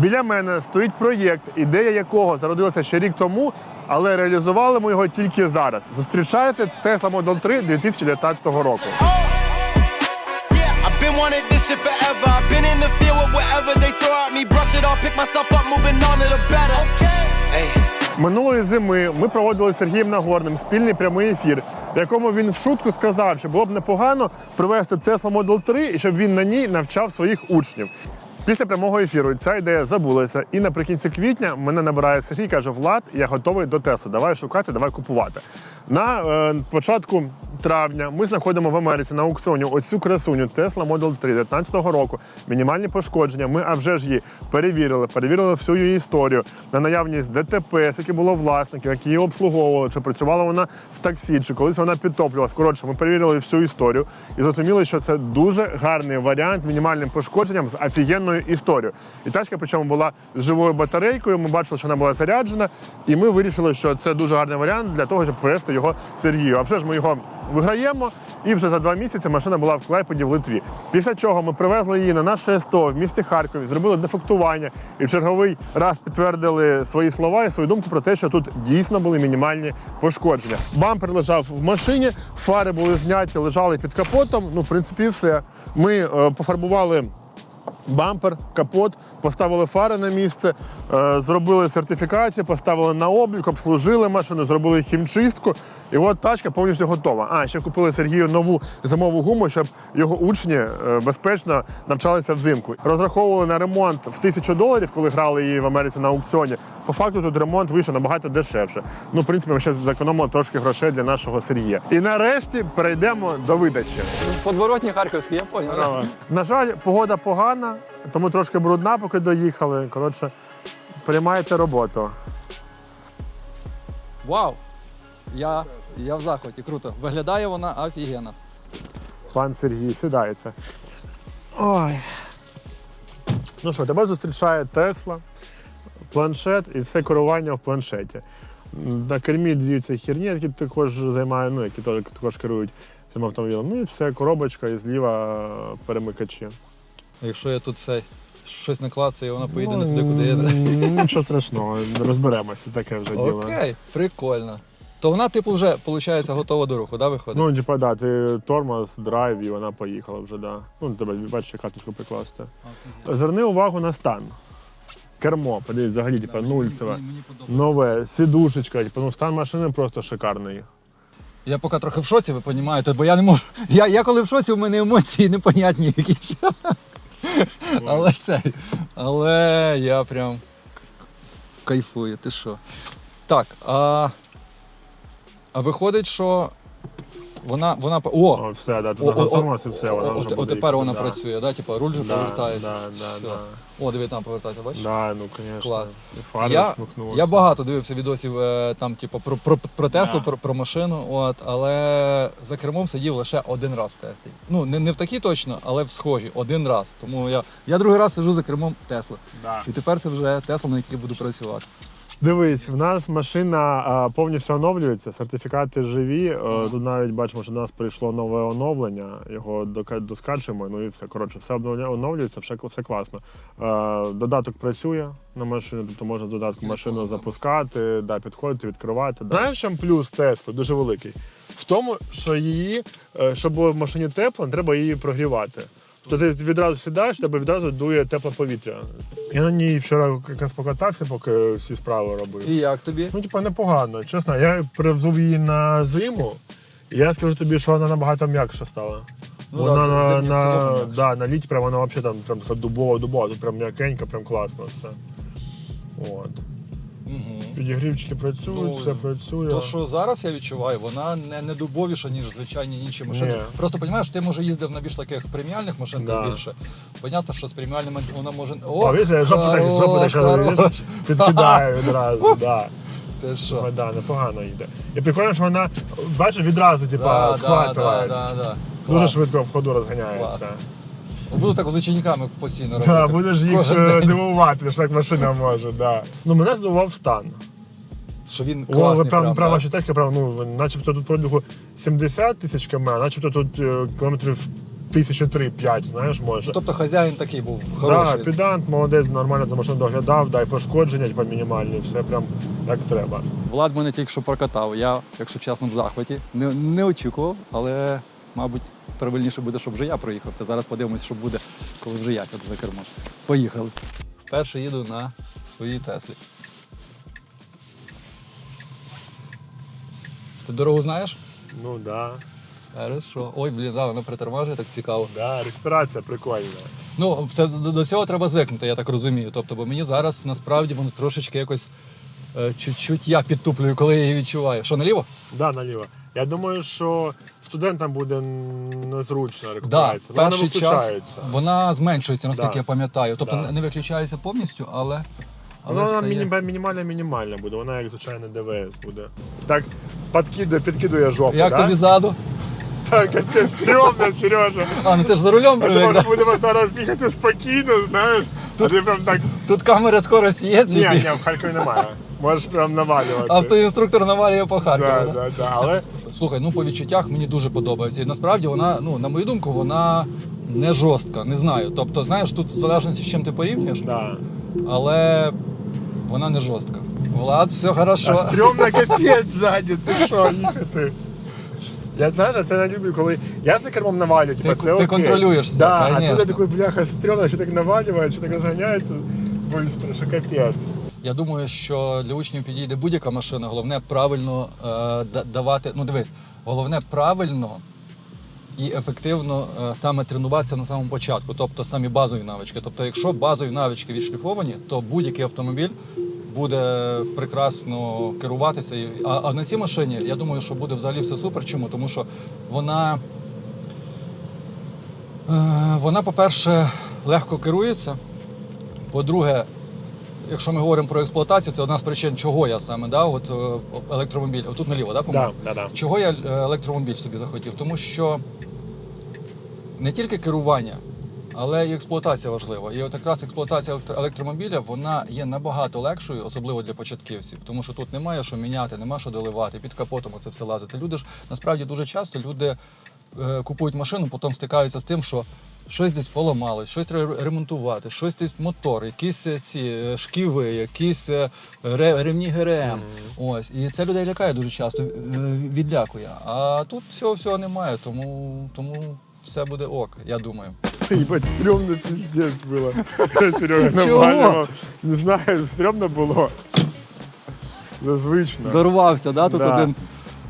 Біля мене стоїть проєкт, ідея якого зародилася ще рік тому, але реалізували ми його тільки зараз. Зустрічайте Tesla Model 3 2019 року. Yeah, I've been wanting this shit forever. I've been in the field with whatever they throw at me. Brush it off, pick myself up, moving on to the better. Hey. Минулої зими ми проводили з Сергієм Нагорним спільний прямий ефір, в якому він в шутку сказав, що було б непогано привезти Tesla Model 3 і щоб він на ній навчав своїх учнів. Після прямого ефіру ця ідея забулася, і наприкінці квітня мене набирає Сергій, каже: Влад, я готовий до Тесли. Давай шукати, давай купувати. На е, початку травня ми знаходимо в Америці на аукціоні ось цю красуню Tesla Model 3 19 року. Мінімальні пошкодження. Ми а вже ж її перевірили, перевірили всю її історію на наявність ДТП, скільки було власників, які її обслуговували, чи працювала вона в таксі, чи колись вона підтоплювалась. Коротше, ми перевірили всю історію і зрозуміли, що це дуже гарний варіант з мінімальним пошкодженням, з офігенною історією. І тачка, причому була з живою батарейкою. Ми бачили, що вона була заряджена, і ми вирішили, що це дуже гарний варіант для того, щоб привезти його Сергію. А вже ж ми його виграємо, і вже за два місяці машина була в Клайпеді в Литві. Після чого ми привезли її на наше СТО в місті Харкові, зробили дефектування і в черговий раз підтвердили свої слова і свою думку про те, що тут дійсно були мінімальні пошкодження. Бампер лежав в машині, фари були зняті, лежали під капотом. Ну, в принципі, все. Ми е, пофарбували бампер, капот, поставили фари на місце, е, зробили сертифікацію, поставили на облік, обслужили машину, зробили хімчистку. І от тачка повністю готова. А ще купили Сергію нову зимову гуму, щоб його учні е, безпечно навчалися взимку. Розраховували на ремонт в тисячу доларів, коли грали її в Америці на аукціоні. По факту тут ремонт вийшов набагато дешевше. Ну, в принципі, ми ще зекономили трошки грошей для нашого Сергія. І нарешті перейдемо до видачі. Подворотні харківські, я поняв. На жаль, погода погана, тому трошки брудна, поки доїхали. Коротше, приймайте роботу. Вау! Я, я в захваті, круто. Виглядає вона офігенно. Пан Сергій, сідайте. Ой. Ну що, тебе зустрічає Тесла, планшет і все керування в планшеті. На кермі дві херні, які також займають, ну, які також керують цим автомобілем. Ну і все, коробочка і зліва перемикачі. Якщо я тут цей щось не клацаю, вона поїде Ну, не туди, куди я. Нічого страшного, розберемося, таке вже діло. Окей, прикольно. То вона, типу, вже, виходить, готова до руху, да, виходить? Ну, типа, да, ти тормоз, драйв, і вона поїхала вже, да. Ну, тебе бачиш, карточку прикласти. Зверни увагу на стан. Кермо, подивись, взагалі, типа, нульцеве. Мені подобається. Нове, сідушечка, типа, ну стан машини просто шикарний. Я поки трохи в шоці, ви розумієте, бо я не можу. Я, я коли в шоці, у мене емоції непонятні якісь. Але це. Але я прям кайфую, ти що. Так, а, а виходить, що вона. вона О! О, все, да, тут і все, вона вже буде тепер їхати, вона да. працює, да? Типа руль же Да, повертається. да, да, Все. да. О, диви, там повертається, бачиш? Да, ну, звісно. Клас. І Я, я багато дивився відосів е, там, типу, про, про, про Теслу, про, про машину, от, але за кермом сидів лише один раз в Теслі. Ну, не, не в такій точно, але в схожій, один раз. Тому я, я другий раз сиджу за кермом Тесли. Да. І тепер це вже Тесла, на якій буду працювати. Дивись, в нас машина а, повністю оновлюється, сертифікати живі. Е, Тут навіть бачимо, що до нас прийшло нове оновлення, його доскачуємо, ну і все. Коротше, все оновлюється, все, все класно. Е, Додаток працює на машину, тобто можна додатку машину запускати, да, підходити, відкривати. Да. Знаєш, чому плюс Тесли дуже великий? В тому, що її, е, щоб було в машині тепло, треба її прогрівати. Тобто ти відразу сідаєш, тебе відразу дує тепле повітря. Я на ній вчора якраз покатався, поки всі справи робив. І як тобі? Ну, типа, непогано. Чесно, я привзув її на зиму, і я скажу тобі, що вона набагато м'якша стала. Ну вона да, на, на, да, на літі прям вона взагалі там прям така дубова-дубова, тут прям м'якенька, прям класно все. От. Підігрівчики працюють, Ну, все працює. То, що зараз я відчуваю, вона не, не дубовіша, ніж звичайні інші машини. Ні. Просто розумієш, ти може їздив на більш таких преміальних машинах Да. більше. Понятно, що з преміальними вона може. О, видиш, я жопу так, жопу так видиш, підкидаю відразу. Да. Ти що? Ну, да, непогано йде. І прикольно, що вона, бачиш, відразу типа, Да, схватує. да, да, да. Дуже Клас. швидко в ходу розганяється. Клас. Буду так з учениками постійно робити. Да, будеш їх Кожен е, день. дивувати, що так машина може. Да. Ну, мене здивував стан. Що він О, класний. прям, прям, прям да? ваша прям, ну, начебто тут пробігу 70 тисяч км, а начебто тут е, кілометрів тисячі три-п'ять, знаєш, може. Тобто хазяїн такий був Да, хороший. педант, молодець, нормально за машину доглядав, дай пошкодження, типа мінімальні, все прям як треба. Влад мене тільки що прокатав. Я, якщо чесно, в захваті. Не, не очікував, але, мабуть, правильніше буде, щоб вже я проїхався. Зараз подивимось, що буде, коли вже я сяду за кермо. Поїхали. Вперше їду на своїй Теслі. Ти дорогу знаєш? Ну да. Хорошо. Ой, блін, да, вона притормажує, так цікаво. Да, рекуперація прикольна. Ну, це до, цього треба звикнути, я так розумію. Тобто, бо мені зараз насправді воно трошечки якось чуть-чуть я підтуплюю, коли я її відчуваю. Що, наліво? Да, наліво. Я думаю, що студентам буде незручно Да, рекуперація. Вона не час виключається. вона зменшується, наскільки Да. я пам'ятаю. Тобто Да. не- виключається повністю, але. але Вона стає... мінімальна мінімальна буде, вона як звичайно ДВС буде. Так підкидує, підкидує жопу. Як да? тобі ззаду? Так, а ти стрьомно, Сережа. А, ну ти ж за рулем привик. Да? будемо зараз їхати спокійно, знаєш. А ти прям так. Тут камера скорості є, Ні, ні, в Харкові немає. Можеш прям навалювати. автоінструктор навалює по Харкову. Да, да? да, да. Але Слухай, ну по відчуттях мені дуже подобається. І насправді вона, ну, на мою думку, вона не жорстка, не знаю. Тобто, знаєш, тут в залежності з чим ти порівнюєш, да. але вона не жорстка. Влад, все хорошо. А стрьомно капець ззаді, ти що, їхати? Я знаєш, це не люблю, коли я за кермом навалюю, типу, Ти- це ти окей. контролюєш все, да, а тут я такий бляха стрьомно, що так навалює, що так розганяється швидко, що капець. Я думаю, що для учнів підійде будь-яка машина. Головне правильно е, давати. Ну дивись, головне правильно і ефективно е, саме тренуватися на самому початку, тобто самі базові навички. Тобто, якщо базові навички відшліфовані, то будь-який автомобіль буде прекрасно керуватися. А, а на цій машині я думаю, що буде взагалі все супер. Чому? Тому що вона. Е, Вона, по-перше, легко керується. По-друге, якщо ми говоримо про експлуатацію, це одна з причин, чого я саме дав от, е, електромобіль. Тут наліво, да, по-моєму? Да, да, да. Чого я е, електромобіль собі захотів? Тому що не тільки керування, але і експлуатація важлива. І от якраз експлуатація електромобіля вона є набагато легшою, особливо для початківців, тому що тут немає що міняти, немає що доливати, під капотом це все лазити. Люди ж насправді дуже часто люди купують машину, потім стикаються з тим, що. Щось десь поламалось, щось треба ремонтувати, щось десь мотор, якісь е, ці е, шківи, якісь е, ре- ремні ГРМ. Ось. І це людей лякає дуже часто, е, відлякує. А тут всього всього немає, тому, тому все буде ок, я думаю. Ебать, стрёмно пиздец было. Серега Чого? навалював. Не знаю, стрёмно було. Зазвично. Дорвався, да, тут Да. один.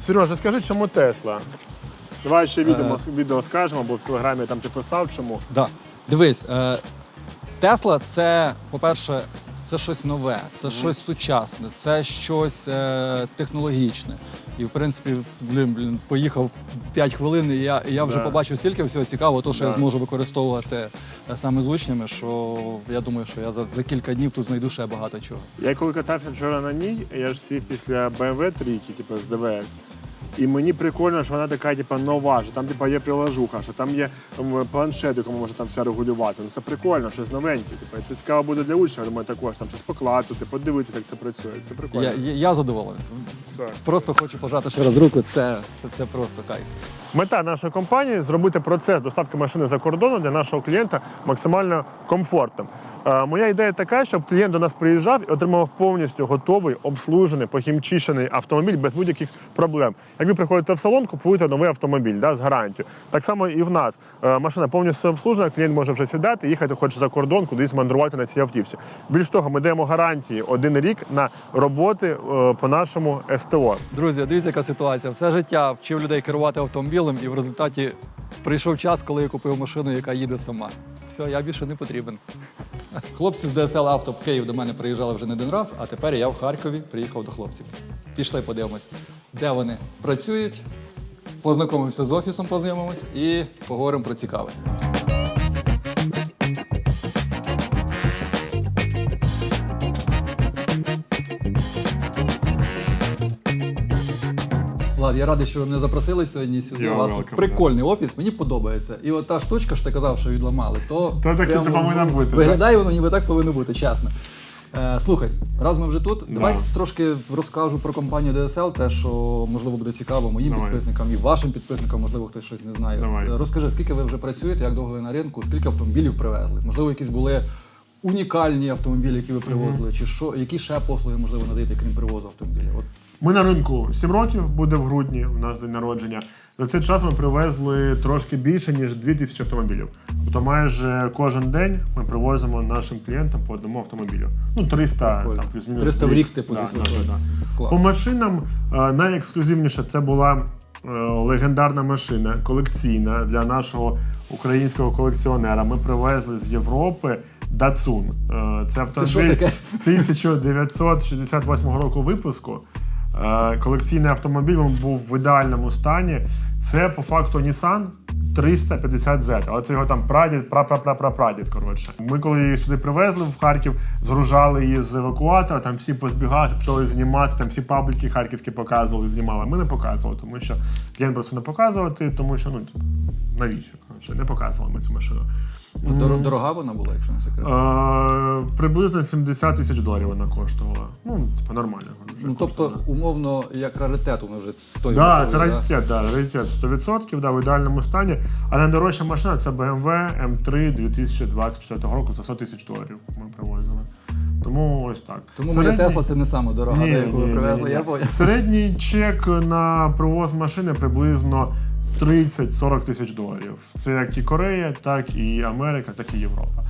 Сережа, скажи, чому Тесла? Давай ще відео, Е. відео скажемо, бо в телеграмі там ти писав чому. Да. Дивись, е, Тесла це, по-перше, це щось нове, це щось сучасне, це щось е, технологічне. І в принципі, блін, блін, поїхав 5 хвилин, і я, і я вже Да. побачив стільки всього цікавого, то, що я Да. зможу використовувати е, саме з учнями, що я думаю, що я за, за кілька днів тут знайду ще багато чого. Я коли катався вчора на ній, я ж сів після BMW трійки, типу з ДВС. І мені прикольно, що вона така, типу, нова, що там типу, є приложуха, що там є планшет, якому можна там все регулювати. Ну це прикольно, щось новеньке. Типу. Це цікаво буде для учнів, я думаю, також там щось поклацати, подивитися, як це працює. Це прикольно. Я, я, я задоволений. Все. Просто хочу пожати ще раз руку. Це, це, це просто кайф. Мета нашої компанії зробити процес доставки машини за кордоном для нашого клієнта максимально комфортним. Е, Моя ідея така, щоб клієнт до нас приїжджав і отримав повністю готовий, обслужений, похімчищений автомобіль без будь-яких проблем. Як ви приходите в салон, купуєте новий автомобіль да, з гарантією. Так само і в нас Е, машина повністю обслужена, клієнт може вже сідати, їхати хоч за кордон, кудись мандрувати на цій автівці. Більш того, ми даємо гарантії один рік на роботи е, по нашому СТО. Друзі, дивіться, яка ситуація. Все життя вчив людей керувати автомобілем, і в результаті прийшов час, коли я купив машину, яка їде сама. Все, я більше не потрібен. Хлопці з ДСЛ Авто в Київ до мене приїжджали вже не один раз, а тепер я в Харкові приїхав до хлопців. Пішли, подивимось, де вони працюють. Познайомимося з офісом, познайомимось і поговоримо про цікаве. Влад, я радий, що ви мене запросили сьогодні сюди. У вас тут прикольний офіс, мені подобається. І от та штучка, що ти казав, що відламали, то, То так прямо, повинно ну, бути, так? Виглядає воно, ніби так повинно бути, чесно. Е, слухай, раз ми вже тут, Да. давай трошки розкажу про компанію DSL, те, що можливо буде цікаво моїм Давай. підписникам і вашим підписникам, можливо, хтось щось не знає. Давай. Е, Розкажи, скільки ви вже працюєте, як довго ви на ринку, скільки автомобілів привезли? Можливо, якісь були унікальні автомобілі, які ви привозили, чи що, які ще послуги можливо надаєте, крім привозу автомобілів? От Ми на ринку 7 років, буде в грудні, у нас день народження. За цей час ми привезли трошки більше, ніж 2000 автомобілів. Тобто майже кожен день ми привозимо нашим клієнтам по одному автомобілю. Ну, 300, Прикольно. там, плюс-мінус. 300 в рік, типу, да, десь виходить. да. Клас. По машинам е, найексклюзивніше це була е, легендарна машина, колекційна для нашого українського колекціонера. Ми привезли з Європи Datsun. Е, Це автомобіль що таке? 1968 року випуску. Е, Колекційний автомобіль він був в ідеальному стані. Це по факту Nissan 350Z, але це його там прадід, прапрапрапрадід. Коротше, ми коли її сюди привезли в Харків, згружали її з евакуатора. Там всі позбігали, почали знімати. Там всі пабліки харківські показували, знімали. Ми не показували, тому що клієнт просто не показувати, тому що ну навіщо? Коротше, не показували ми цю машину. дор- дорога вона була, якщо не секрет. Е, приблизно 70 тисяч доларів вона коштувала. Ну, типу, нормально. вона вже Ну тобто, коштувала. умовно, як раритет, вона вже стоїть. Да, це раритет, да, раритет 100%, да, в ідеальному стані. А найдорожча машина це BMW M3 2024 року за 100 тисяч доларів ми привозили. Тому ось так. Тому моя Середній- Тесла це не саме дорога, Ні, та, яку ви ні, ні, привезли, ні, я ні. Середній чек на привоз машини приблизно 30-40 тисяч доларів. Це як і Корея, так і Америка, так і Європа.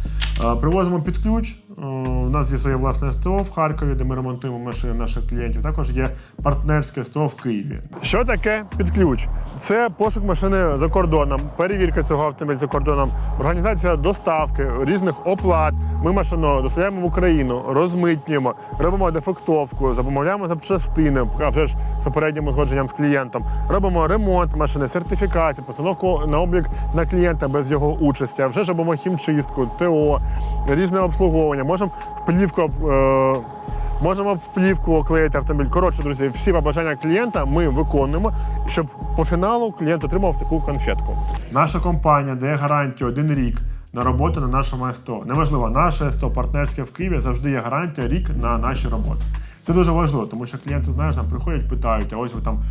Е, Привозимо під ключ. У нас є своє власне СТО в Харкові, де ми ремонтуємо машини наших клієнтів. Також є партнерське СТО в Києві. Що таке під ключ? Це пошук машини за кордоном, перевірка цього автомобіля за кордоном, організація доставки, різних оплат. Ми машину доставляємо в Україну, розмитнюємо, робимо дефектовку, замовляємо запчастини, а вже ж з попереднім узгодженням з клієнтом. Робимо ремонт машини, сертифікацію, постановку на облік на клієнта без його участі. А вже ж робимо хімчистку, ТО, різне обслуговування. Можемо в плівку. Е- Можемо в плівку оклеїти автомобіль. Коротше, друзі, всі побажання клієнта ми виконуємо, щоб по фіналу клієнт отримав таку конфетку. Наша компанія дає гарантію один рік на роботу на нашому СТО. Неважливо, наше СТО партнерське в Києві завжди є гарантія рік на наші роботи. Це дуже важливо, тому що клієнти, знаєш, нам приходять, питають, а ось ви там,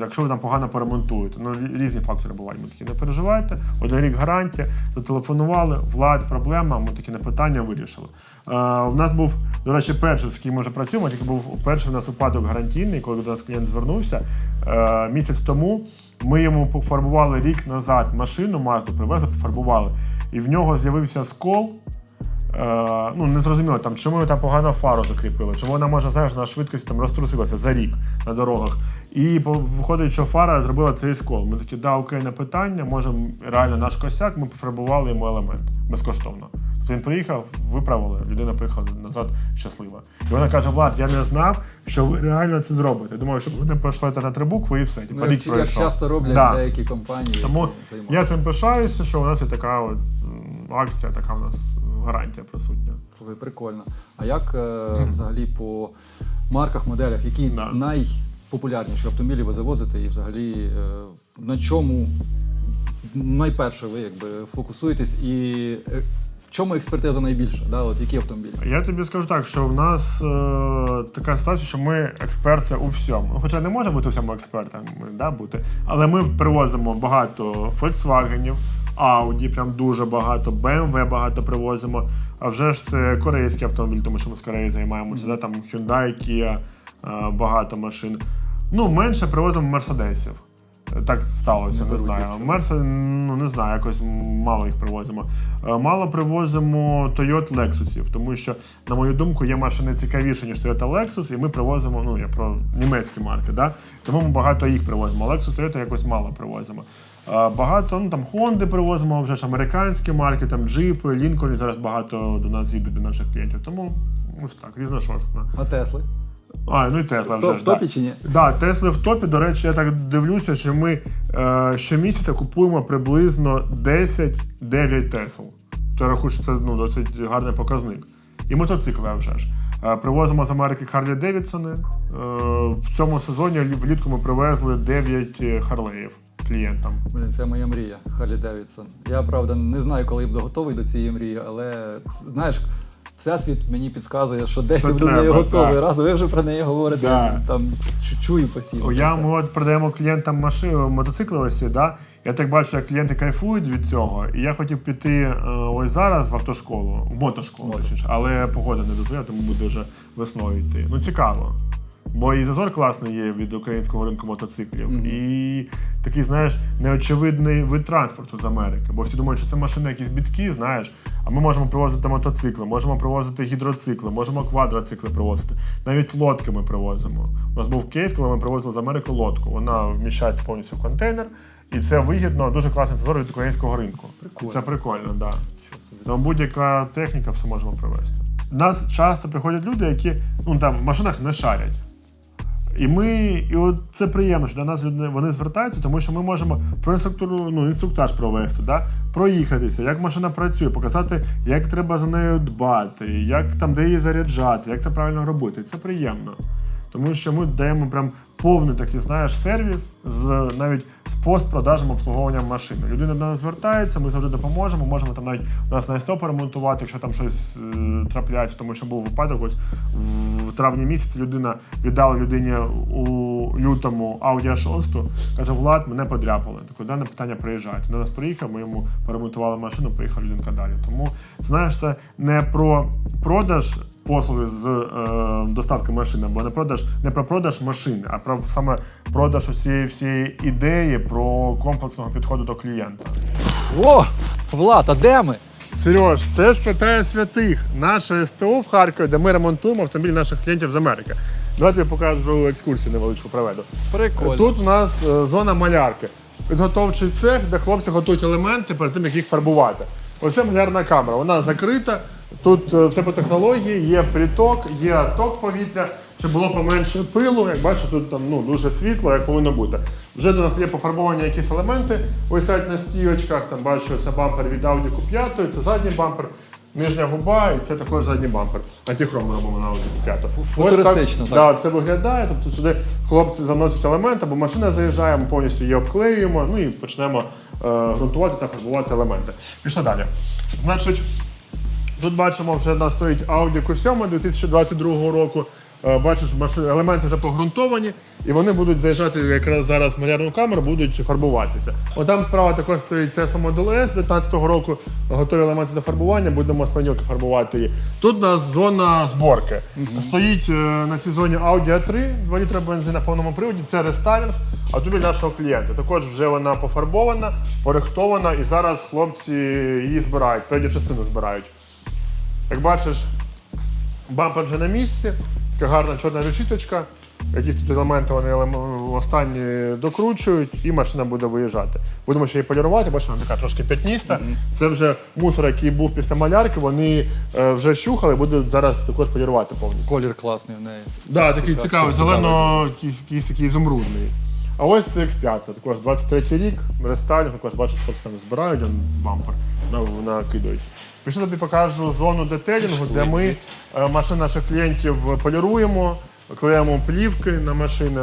якщо ви там погано поремонтуєте, ну різні фактори бувають. Ми такі не переживайте, один рік гарантія, зателефонували, влад, проблема, ми такі на питання вирішили. Е, у нас був, до речі, перший, з ким ми вже працюємо, тільки був перший у нас випадок гарантійний, коли до нас клієнт звернувся. Е, місяць тому ми йому пофарбували рік назад машину, Мазду привезли, пофарбували. І в нього з'явився скол. Е, ну, не зрозуміло, там, чому там погано фару закріпили, чому вона може, знаєш, на швидкості там розтрусилася за рік на дорогах. І виходить, що фара зробила цей скол. Ми такі, да, окей, на питання, можемо реально наш косяк, ми пофарбували йому елемент безкоштовно. Тобто він приїхав, виправили, людина приїхала назад щаслива. І вона каже: Влад, я не знав, що ви реально це зробите. Думаю, що ви не пройшли на три букви і все. Типу, Ну, рік як, часто роблять Да. деякі компанії. Тому які я цим пишаюся, що у нас є така от акція, така у нас гарантія присутня. Слухай, прикольно. А як е, взагалі по марках, моделях, які Да. найпопулярніші автомобілі ви завозите, і взагалі е, на чому найперше ви якби фокусуєтесь і е, в чому експертиза найбільша? Да? От які автомобілі? Я тобі скажу так, що в нас е, така ситуація, що ми експерти у всьому. Ну, Хоча не можемо бути у всьому експертами, да, бути. Але ми привозимо багато Volkswagen, Audi, прям дуже багато, BMW багато привозимо. А вже ж це корейський автомобіль, тому що ми з Кореєю займаємося. Да, там Hyundai, Kia, е, багато машин. Ну, менше привозимо мерседесів. Так сталося, Не не, знаю. Мерси, ну не знаю, якось мало їх привозимо. Е, Мало привозимо Toyota Lexusів, тому що, на мою думку, є машини цікавіші, ніж Toyota Lexus, і ми привозимо, ну я про німецькі марки, да? тому ми багато їх привозимо. Lexus, Toyota якось мало привозимо. Багато, ну там Honda привозимо, вже ж американські марки, там джипи, Лінкольни зараз багато до нас їдуть до наших клієнтів. Тому ось так, різношорстно. А Тесли? А, ну і Тесла вже. в топі чи ні? Да, Тесли в топі. До речі, я так дивлюся, що ми е, щомісяця купуємо приблизно 10-9 Тесл. То я рахую, що це ну, досить гарний показник. І мотоцикли вже ж. Е, Привозимо з Америки Харлі Девідсони. Е, в цьому сезоні влітку ми привезли 9 Харлеїв клієнтам. Блін, це моя мрія, Харлі Девідсон. Я правда не знаю, коли я буду готовий до цієї мрії, але знаєш, Всесвіт мені підказує, що десь я буду до треба, неї готовий. так. Раз ви вже про неї говорите, Да. там чу- чую постійно. Я ми от продаємо клієнтам машину мотоцикли ось да? Я так бачу, як клієнти кайфують від цього. І я хотів піти е, ось зараз в автошколу, в мотошколу, Мото. точніше, але погода не дозволяє, тому буде вже весною йти. Ну цікаво. Бо і зазор класний є від українського ринку мотоциклів. І такий, знаєш, неочевидний вид транспорту з Америки. Бо всі думають, що це машини якісь бітки, знаєш. А ми можемо привозити мотоцикли, можемо привозити гідроцикли, можемо квадроцикли привозити. Навіть лодки ми привозимо. У нас був кейс, коли ми привозили з Америки лодку. Вона вміщається повністю в контейнер. І це вигідно, дуже класний зазор від українського ринку. Прикольно. Це прикольно, так. Да. Тому будь-яка техніка все можемо привезти. У нас часто приходять люди, які ну, там, в машинах не шарять. І ми, і от це приємно, що до нас вони звертаються, тому що ми можемо про інструктуру, ну, інструктаж провести, да? проїхатися, як машина працює, показати, як треба за нею дбати, як там де її заряджати, як це правильно робити. Це приємно. Тому що ми даємо прям повний такий, знаєш, сервіс з навіть з постпродажем обслуговуванням машини. Людина до нас звертається, ми завжди допоможемо. Можемо там навіть у нас на СТО поремонтувати, якщо там щось е, трапляється, тому що був випадок, ось в травні місяці людина віддала людині у лютому Audi a 6, каже, Влад, мене подряпали. Таке дане питання приїжджають. До нас приїхав, ми йому поремонтували машину, поїхав людинка далі. Тому знаєш, це не про продаж послуги з е, доставки машини, або не продаж не про продаж машини, а про саме продаж усієї всієї ідеї про комплексного підходу до клієнта. О! Влад, а де ми? Сереж, це ж святая святих, наше СТО в Харкові, де ми ремонтуємо автомобілі наших клієнтів з Америки. Давайте я покажу екскурсію невеличку проведу. Прикольно. Тут в нас е, зона малярки. Підготовчий цех, де хлопці готують елементи перед тим, як їх фарбувати. Оце малярна камера. Вона закрита. Тут е, все по технології, є приток, є ток повітря, щоб було поменше пилу. Як бачите, тут там ну, дуже світло, як повинно бути. Вже до нас є пофарбовані якісь елементи, висять на стійочках. Там бачу, це бампер від Audi Q5, це задній бампер. Нижня губа, і це також задній бампер. Антихром ми робимо на Audi Q5. Ось футуристично, так. Да, це виглядає. Тобто сюди хлопці заносять елементи, або машина заїжджає, ми повністю її обклеюємо, ну і почнемо е, ґрунтувати та фарбувати елементи. Пішли далі. Значить, тут бачимо, вже в нас стоїть Audi Q7 2022 року. Е, Бачиш, елементи вже погрунтовані, і вони будуть заїжджати якраз зараз в малярну камеру, будуть фарбуватися. От там справа також стоїть Tesla Model S 2019 року, готові елементи до фарбування, будемо з фарбувати її. Тут у нас зона зборки. Стоїть е, на цій зоні Audi A3, 2 літра бензин на повному приводі, це рестайлінг автомобіль нашого клієнта. Також вже вона пофарбована, порихтована, і зараз хлопці її збирають, передню частину збирають. Як бачиш, бампер вже на місці, така гарна чорна решіточка. Якісь тут елементи вони останні докручують, і машина буде виїжджати. Будемо ще її полірувати, бачиш, вона така трошки п'ятніста. Це вже мусор, який був після малярки, вони е, вже щухали, будуть зараз також полірувати повністю. Колір класний в неї. Да, такий цікавий, зелено, якийсь, такий ізумрудний. А ось це X5, також 23 рік, рестайлінг, також бачиш, хлопці там збирають бампер, на- накидають. Пішли тобі покажу зону детелінгу, де ми е, машини наших клієнтів поліруємо, клеїмо плівки на машини.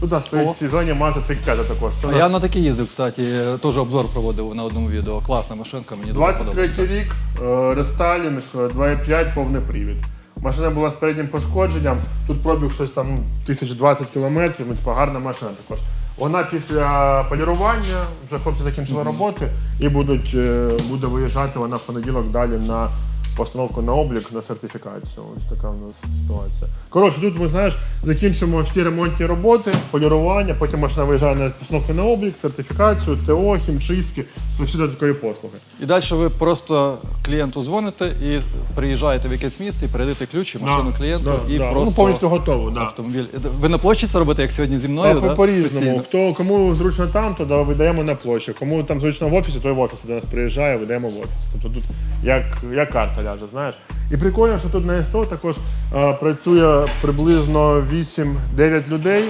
Тут у нас стоїть в цій зоні Mazda CX-5 також. Це у нас я на такій їздив, кстати, теж обзор проводив на одному відео. Класна машинка, мені дуже 23 подобається. рік, е, рестайлінг, е, 2,5 повний привід. Машина була з переднім пошкодженням, тут пробіг щось там 1020 кілометрів, ну, типу, гарна машина також. Вона після полірування, вже хлопці закінчили роботи і будуть, е, буде виїжджати вона в понеділок далі на постановку на облік, на сертифікацію. Ось така в нас ситуація. Коротше, тут ми знаєш, закінчимо всі ремонтні роботи, полірування, потім машина виїжджає на постановку на облік, сертифікацію, ТО, хімчистки, це всі додаткові послуги. І далі ви просто клієнту дзвоните і приїжджаєте в якесь місце і передаєте ключі, машину Да, клієнту да, і да. просто Ну, повністю готово, да. автомобіль. Ви на площі це робите, як сьогодні зі мною? Да? по- по-різному. Хто кому зручно там, то да, видаємо на площу. Кому там зручно в офісі, той в офісі до нас приїжджає, видаємо в офіс. Тобто тут як, як карта ляже, знаєш. І прикольно, що тут на СТО також е, працює приблизно 8-9 людей.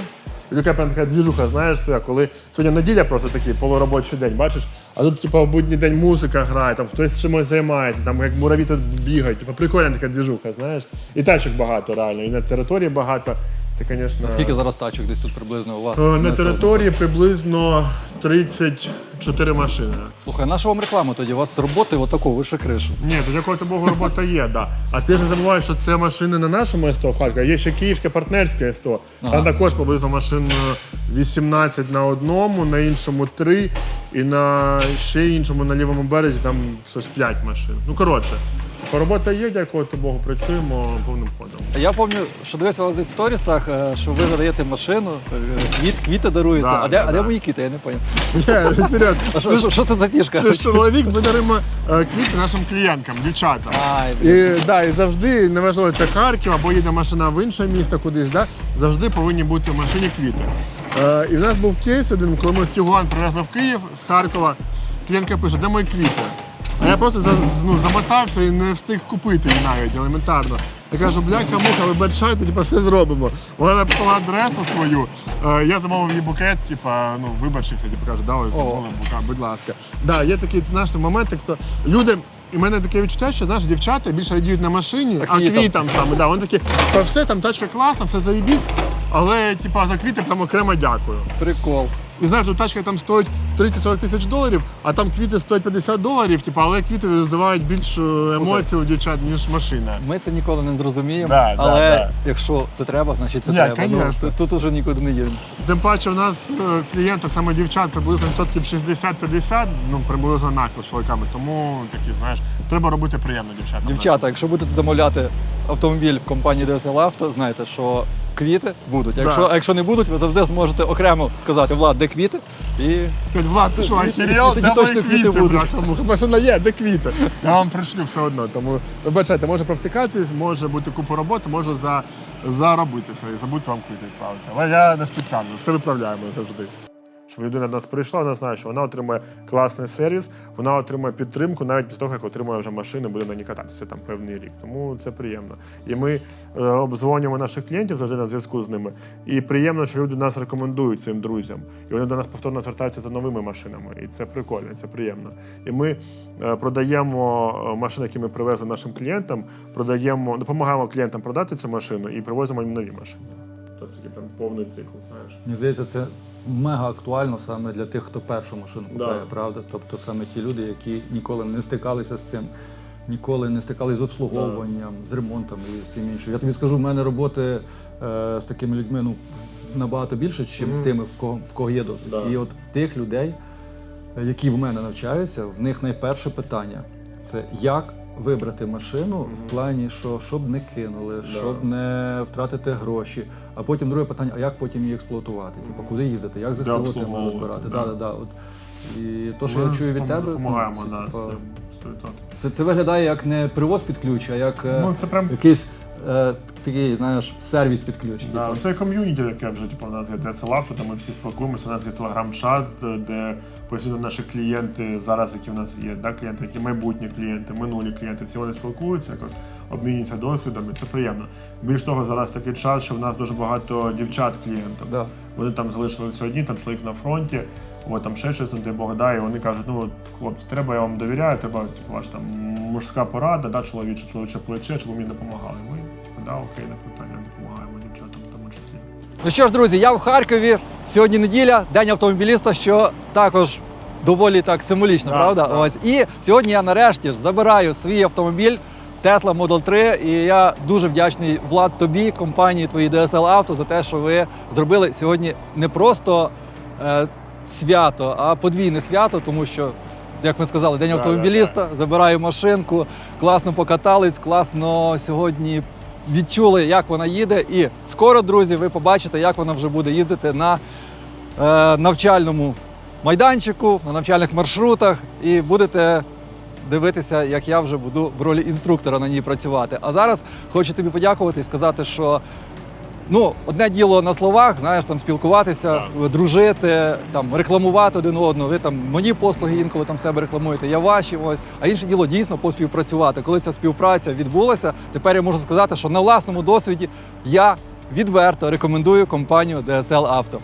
І така прям така двіжуха, знаєш, своя, коли сьогодні неділя просто такий полуробочий день, бачиш, а тут, типу, в будній день музика грає, там хтось чимось займається, там як мураві тут бігають. Типу, прикольна така двіжуха, знаєш. І тачок багато реально, і на території багато. Це, звісно. Скільки зараз тачок десь тут приблизно у вас? Е, На території приблизно 34 машини. Слухай, на що вам рекламу тоді? У вас з роботи отако, вище кришу. Ні, то якого Богу робота є, да. А ти ж не забуваєш, що це машини на нашому СТО в Харкові, є ще київське партнерське СТО. Ага. Там також приблизно машин е, 18 на одному, на іншому 3, і на ще іншому на лівому березі там щось 5 машин. Ну коротше, робота є, дякувати Богу, працюємо повним ходом. Я пам'ятаю, що дивився у вас десь в сторісах, е, що ви видаєте машину, е, квіт, квіти даруєте. Да, а де, да, а де да. мої квіти? Я не. Ні, серйозно. А що, що, що це за фішка? Це ж чоловік, ми даримо е, квіти нашим клієнткам, дівчатам. Ай, блін. І, да, і завжди, неважливо, це Харків або їде машина в інше місто кудись, да, завжди повинні бути в машині квіти. Е, і в нас був кейс один, коли ми Тігуан привезли в Київ з Харкова. Клієнтка пише, де мої квіти? А я просто за, ну, замотався і не встиг купити навіть елементарно. Я кажу, бляха муха, вибачайте, типу, все зробимо. Вона написала адресу свою. Е, я замовив їй букет, типу, ну, вибачився, типу, кажу, да, ось замовив букет, будь ласка. Да, є такі знаєш, моменти, хто люди. І в мене таке відчуття, що знаєш, дівчата більше радіють на машині, а квітам. квітам саме. Да, вони такі, про все, там тачка класна, все заїбісь, але типу, за квіти прямо окремо дякую. Прикол. І знаєш, тут тачка там стоїть 30-40 тисяч доларів, а там квіти стоять 50 доларів, типу, але квіти визивають більше емоцій у дівчат, ніж машина. Ми це ніколи не зрозуміємо, Да, да, але да. якщо це треба, значить це Ні, треба. конечно. тут, тут уже нікуди не їдемося. Тим паче, у нас е, клієнток, саме дівчат, приблизно відсотків 60-50, ну приблизно наклад чоловіками. Тому такі, знаєш, треба робити приємно дівчатам. Дівчата, якщо будете замовляти автомобіль в компанії DSL Auto, знайте, що квіти будуть. Якщо, Да. а якщо не будуть, ви завжди зможете окремо сказати, Влад, де квіти? І Влад, ти що, Тоді- охерел? тоді Де точно мої квіти будуть. бляха-муха? Машина є, де квіти? Я вам пришлю все одно. Тому вибачайте, може провтикатись, може бути купа роботи, може за, заробити все і забудьте вам квіти відправити. Але я не спеціально, все виправляємо завжди. Щоб людина до нас прийшла, вона знає, що вона отримає класний сервіс, вона отримає підтримку навіть після того, як отримає вже машину, буде на ній кататися там певний рік. Тому це приємно. І ми е, обдзвонюємо наших клієнтів завжди на зв'язку з ними. І приємно, що люди нас рекомендують своїм друзям. І вони до нас повторно звертаються за новими машинами. І це прикольно, це приємно. І ми е, продаємо е, машини, які ми привезли нашим клієнтам, продаємо, допомагаємо клієнтам продати цю машину і привозимо їм нові машини. Тобто такий прям повний цикл, знаєш. Мені здається, це мега актуально саме для тих, хто першу машину Да. правда? Тобто саме ті люди, які ніколи не стикалися з цим, ніколи не стикалися з обслуговуванням, з ремонтом і всім іншим. Я тобі скажу, в мене роботи е, з такими людьми ну, набагато більше, ніж з тими, в кого, в кого є досвід. Да. І от в тих людей, е, які в мене навчаються, в них найперше питання це як. Вибрати машину в плані, що щоб не кинули, щоб не втратити гроші. А потім друге питання: а як потім її експлуатувати? Типу, куди їздити, як за обслуговувати, розбирати? да. Да, да, да. От. І то, що Ми я чую від тебе, ну, допомагаємо це, да, типу. 100%. це, це виглядає як не привоз під ключ, а як е, Ну, це прям якийсь е, такий, знаєш, сервіс під ключ. Да, типу. це ком'юніті, яке вже типу, у нас є DSLAP, де ми всі спілкуємося. У нас є телеграм-чат, де постійно наші клієнти зараз, які в нас є, да, клієнти, які майбутні клієнти, минулі клієнти, всі вони спілкуються, якось обмінюються досвідом, це приємно. Більш того, зараз такий час, що в нас дуже багато дівчат клієнтів. Да. Вони там залишилися одні, там чоловік на фронті, от там ще щось, не дай Бог, да, і вони кажуть, ну хлопці, треба, я вам довіряю, треба, типу, ваша там мужська порада, да, чоловіче, чоловіче плече, щоб ви мені допомагали. Ми, типу, да, окей, не питання, допомагаємо дівчатам в тому числі. Ну що ж, друзі, я в Харкові. Сьогодні неділя, день автомобіліста, що також доволі так символічно, Так, правда? так. Ось. І сьогодні я нарешті ж забираю свій автомобіль. Tesla Model 3, і я дуже вдячний Влад тобі, компанії твоїй DSL Auto, за те, що ви зробили сьогодні не просто е, свято, а подвійне свято, тому що, як ви сказали, день автомобіліста, забираю машинку, класно покатались, класно сьогодні відчули, як вона їде. І скоро, друзі, ви побачите, як вона вже буде їздити на е, навчальному майданчику, на навчальних маршрутах, і будете дивитися, як я вже буду в ролі інструктора на ній працювати. А зараз хочу тобі подякувати і сказати, що. Ну, одне діло на словах, знаєш, там спілкуватися, дружити, там рекламувати один одного. Ви там мої послуги інколи там себе рекламуєте, я ваші ось. А інше діло дійсно поспівпрацювати. Коли ця співпраця відбулася, тепер я можу сказати, що на власному досвіді я відверто рекомендую компанію DSL Auto.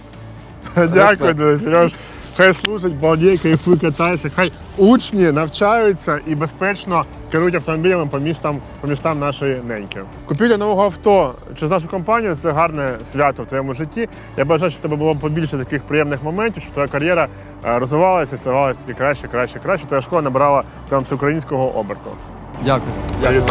Дякую, Сереж. Хай служить, балдій, кайфуй, катайся. Хай учні навчаються і безпечно керують автомобілями по містам, по містам нашої неньки. Купівля нового авто через нашу компанію це гарне свято в твоєму житті. Я бажаю, щоб тебе було побільше таких приємних моментів, щоб твоя кар'єра е, розвивалася, ставалася тільки краще, краще, краще. Твоя школа набирала прям всеукраїнського оберту. Дякую. Дякую.